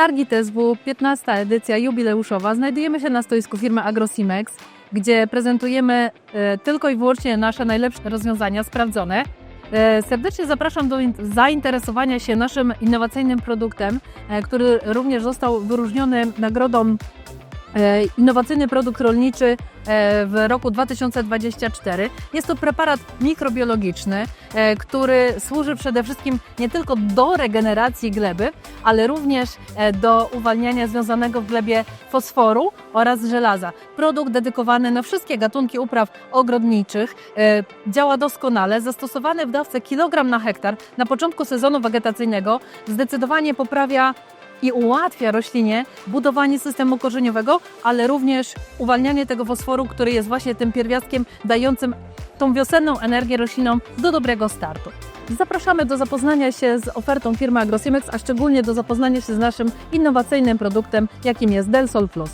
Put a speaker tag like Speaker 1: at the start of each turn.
Speaker 1: Targi TSW, 15. edycja jubileuszowa. Znajdujemy się na stoisku firmy AgroSimex, gdzie prezentujemy e, tylko i wyłącznie nasze najlepsze rozwiązania sprawdzone. E, Serdecznie zapraszam do in- zainteresowania się naszym innowacyjnym produktem, e, który również został wyróżniony nagrodą Innowacyjny produkt rolniczy e, w roku 2024. Jest to preparat mikrobiologiczny, e, który służy przede wszystkim nie tylko do regeneracji gleby, ale również e, do uwalniania związanego w glebie fosforu oraz żelaza. Produkt dedykowany na wszystkie gatunki upraw ogrodniczych. e, Działa doskonale, zastosowany w dawce kilogram na hektar na początku sezonu wegetacyjnego zdecydowanie poprawia i ułatwia roślinie budowanie systemu korzeniowego, ale również uwalnianie tego fosforu, który jest właśnie tym pierwiastkiem dającym tą wiosenną energię roślinom do dobrego startu. Zapraszamy do zapoznania się z ofertą firmy AgroSimex, a szczególnie do zapoznania się z naszym innowacyjnym produktem, jakim jest Delsol Plus.